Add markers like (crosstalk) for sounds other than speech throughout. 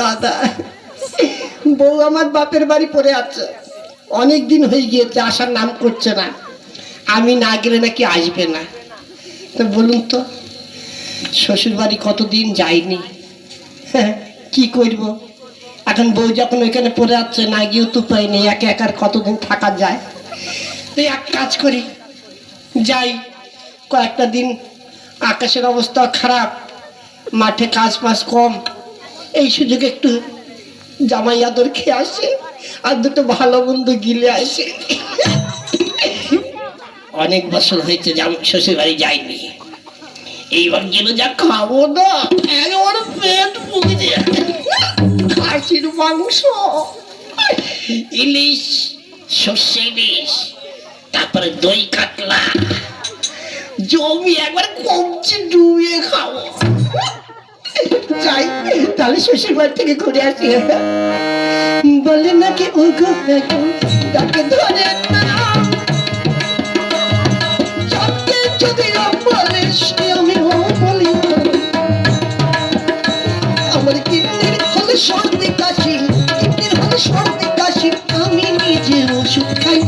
দাদা। বউ আমার বাপের বাড়ি পড়ে আছে। অনেক দিন হয়ে গিয়েছে আসার নাম করছে না। আমি না গেলে নাকি আসবে না। তো বলুন তো শ্বশুর বাড়ি কতদিন যাইনি হ্যাঁ, কি করব? এখন বউ যখন ওইখানে পড়ে আছে না গিয়েও তো পাই নেই একে একার কতদিন থাকা যায়? তো এক কাজ করি যাই। কয়েকটা দিন আকাশের অবস্থা খারাপ মাঠে কাজ বাজ কম এই সুযোগে একটু জামাই আদর খেয়ে আসে, আর দুটো ভালো বন্ধু গিলে আসে। অনেক বছর হয়েছে শ্বশুর বাড়ি যাইনি। এইবার গেলে যা খাব না পেট পুড়ে খাসির মাংস, ইলিশ, সর্ষে ইলিশ, তারপরে দই কাতলা। জমি একবার কমছে ডুবিয়ে খাব। যাই, তাহলে শ্বশুর বাড়ি থেকে ঘুরে আসি বলেন নাকি উগো তাকে ধরে সর্দি কাশি সর্দি কাশি, আমি নিজে ওষুধ খাই।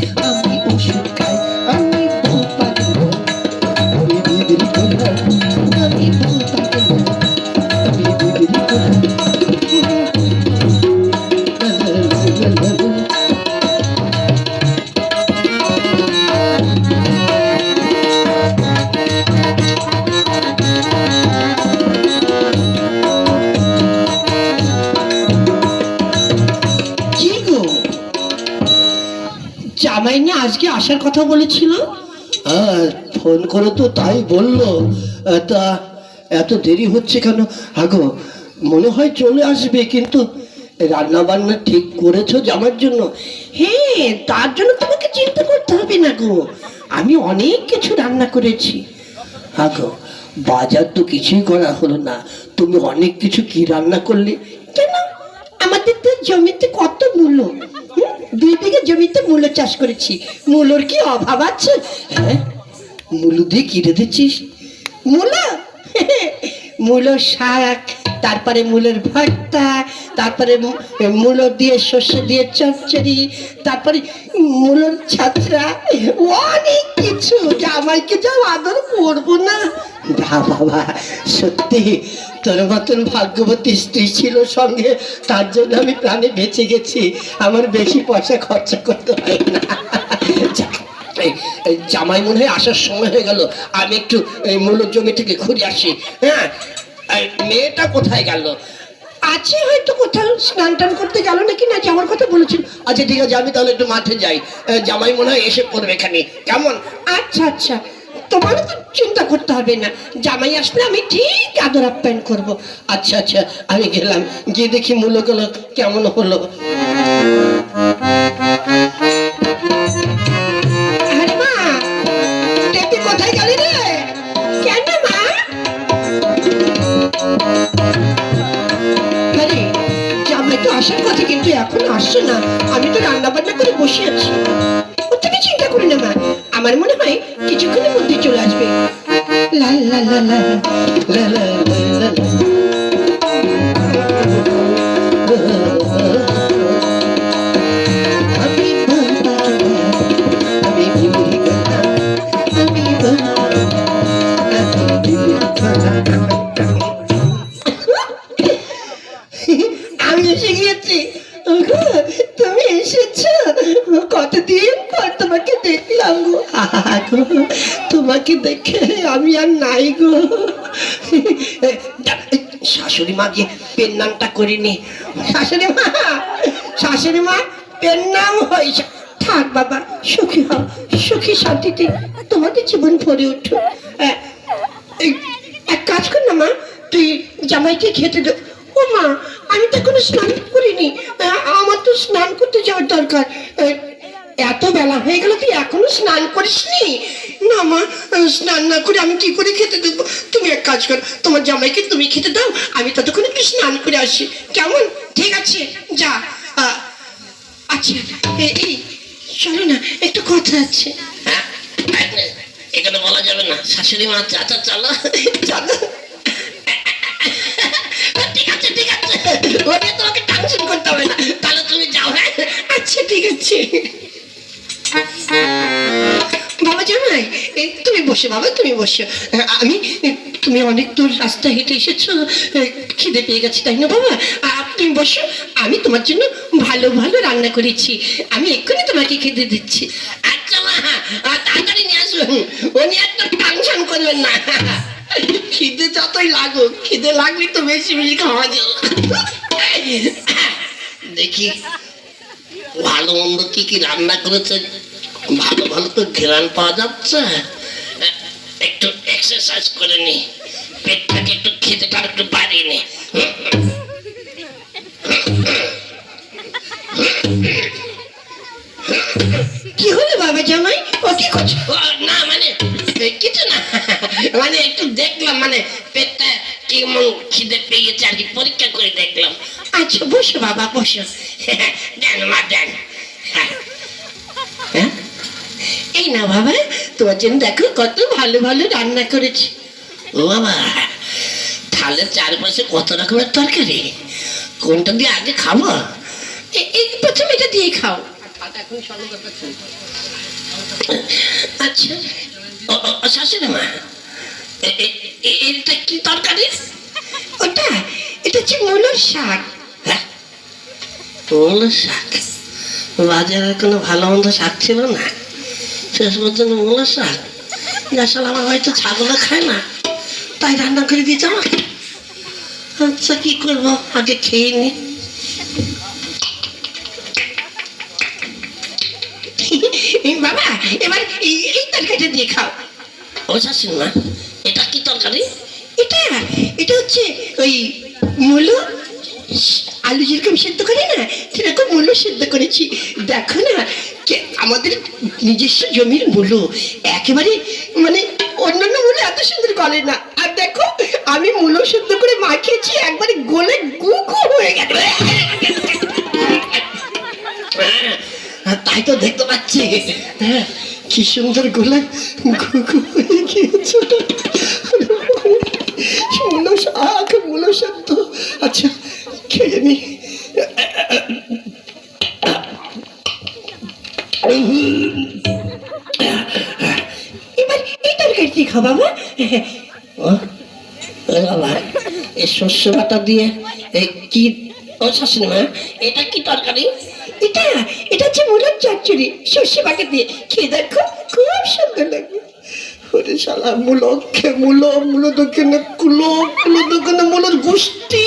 আসার কথা বলেছিল? ফোন করে তো তাই বলল। তা এত দেরি হচ্ছে কেন? আগো মনে হয় চলে আসবে কিন্তু রান্না বান্না ঠিক করেছ জামার জন্য? হ্যাঁ তার জন্য তোমাকে চিন্তা করতে হবে না গো। আমি অনেক কিছু রান্না করেছি। আগো বাজার তো কিছুই করা হলো না। তুমি অনেক কিছু কি রান্না করলে? কেন? আমাদের তো জমিতে কত মূল্য? দুই বিঘে জমিতে মূল্য চাষ করেছি। মূল্যর কি অভাব আছে? হ্যাঁ? মূল্য দিয়ে কি রেঁধেছিস মূল্য (laughs) মূলো? শাক, তারপরে মূলের ভর্তা, তারপরে মূলো দিয়ে সর্ষে দিয়ে চচ্চড়ি, তারপরে মূলোর ছাত্রা। অনেক কিছু। জামাইকে যাও আদর করব না। বা বাবা, সত্যি, তোর মতন ভাগ্যবতী স্ত্রী ছিল সঙ্গে, তার জন্য আমি প্রাণে বেঁচে গেছি। আমার বেশি পয়সা খরচা করতে হয় না। জামাই মনে হয় আসার সময় হয়ে গেল। আমি একটু, এই মূল জমি থেকে ঘুরে আসি। হ্যাঁ মেয়েটা কোথায় গেল? আছে হয়তো কোথাও, স্নান টান করতে গেল নাকি না যাওয়ার কথা বলেছিল। আচ্ছা ঠিক আছে, আমি তাহলে একটু মাঠে যাই। জামাই মনে হয় এসে পড়বে এখানে। কেমন? আচ্ছা আচ্ছা। তোমার তো চিন্তা করতে হবে না। জামাই আসলে আমি ঠিক আদর আপ্যায়ন করব। আচ্ছা আচ্ছা আমি গেলাম। গিয়ে দেখি মূলগুলো কেমন হলো। আসার কথা, কিন্তু এখন আসছে না। আমি তো রান্না বান্না করে বসে আছি। মা আমার মনে হয় কিছুক্ষণের মধ্যে চলে আসবে। লা লা লা লা লা। তোমাকে দেখলাম গো। তোমাকে দেখে আমি আর নাই গো। শাশুড়ি মা যে পেন নামটা করিনি শাশুড়ি মা শাশুড়ি মা, পেন নাম হয়েছে। থাক বাবা, সুখী হও, সুখী শান্তিতে তোমাদের জীবন ভরে উঠো এক কাজ কর না মা, তুই জামাইকে খেতে দে। ও মা, আমি তো এখনও স্নান করিনি। আমার তো স্নান করতে যাওয়ার দরকার। এত বেলা হয়ে গেল তুই এখনও স্নান করিসনি? না মা স্নান না করে আমি কি করে খেতে দেবো? তুমি এক কাজ কর তোমার জামাইকে তুমি খেতে দাও আমি ততক্ষণ একটু স্নান করে আসি। কেমন? ঠিক আছে যা। আচ্ছা এই চলো না একটু কথা আছে। হ্যাঁ? এখানে বলা যাবে না। শাশুড়ি মা চাচা চলো চলো। ঠিক আছে ঠিক আছে। তোমাকে ফাংশন করতে হবে না। তাহলে তুমি যাও হ্যাঁ? আচ্ছা ঠিক আছে। বাবা জামাই তুমি বসে, বাবা, তুমি বসো। আমি, তুমি অনেক দূর রাস্তা হেঁটে এসেছ খিদে পেয়ে গেছে, তাই না বাবা? তুমি বসো, আমি তোমার জন্য ভালো ভালো রান্না করেছি। আমি এক্ষুনি তোমাকে খেতে দিচ্ছি। আচ্ছা মা তাড়াতাড়ি নিয়ে আসুন উনি একটা ফাংশন করবেন না। খিদে যতই লাগুক, খিদে লাগলে তো বেশি বেশি খাওয়া যাবে দেখি, ভালো মন্দ কি কি রান্না করেছে? ভালো ভালো তো ঘেরান পাওয়া যাচ্ছে। একটু এক্সারসাইজ করে নি। পেটটাকে একটু খেতে তার একটু বাড়িয়ে নি। কি হলো বাবা জামাই? ও কি করছ? না মানে কিছু না। মানে একটু দেখলাম মানে পেটটা কেমন খিদে পেয়ে গেছে আর কি পরীক্ষা করে দেখলাম। আচ্ছা বসো বাবা বসো। (laughs) দেন মা দেন? এই না বাবা, তোমার জন্য দেখো কত ভালো ভালো রান্না করেছি। ও বাবা থালের চারপাশে কত রকমের তরকারি? কোনটা দিয়ে আগে খাব? এই প্রথমে এটা দিয়ে খাও। আচ্ছা শাশুড়ি মা এটা কি তরকারি? ওটা, এটা হচ্ছে মূলর শাক। হ্যাঁ মূলো শাক। বাজারে কোনো ভালো মন্দ শাক ছিল না? শেষ পর্যন্ত মূলো শাক আসলে আমার হয়তো ছাগলও খায় না তাই রান্না করে দিয়েছে আমাকে। আচ্ছা কি করব? আগে খেয়ে নি। বাবা এবার এই তরকারিটা দিয়ে খাও। ও শাশুড়ি মা এটা কি তরকারি? এটা এটা হচ্ছে ওই মূলো আলু যেরকম সেদ্ধ করে না সেরকম মূলো সেদ্ধ করেছি। দেখো না কে- আমাদের নিজস্ব জমির মূলো একেবারে মানে অন্যান্য মূলো এত সুন্দর গলে না। আর দেখো আমি মূলো সেদ্ধ করে মাখিয়েছি একবারে গলে গু গু হয়ে গেল হ্যাঁ, তাই তো দেখতে পাচ্ছি। হ্যাঁ কি সুন্দর গোলা ঘু ঘু হয়ে গিয়েছে। বাবা, এই শস্য বাটা দিয়ে, এই কি, ও শাশুড়ি মা, এটা কি তরকারি? এটা এটা হচ্ছে মূলোর চচ্চড়ি, সর্ষে বাটা দিয়ে। খেয়ে দেখো, খুব সুন্দর লাগে ওরে শালা মূল খে মূল কুলো কুলো দোকানে মূলর গোষ্ঠী।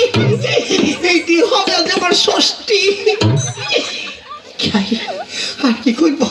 হবে আমার ষষ্ঠী। আর কি করব?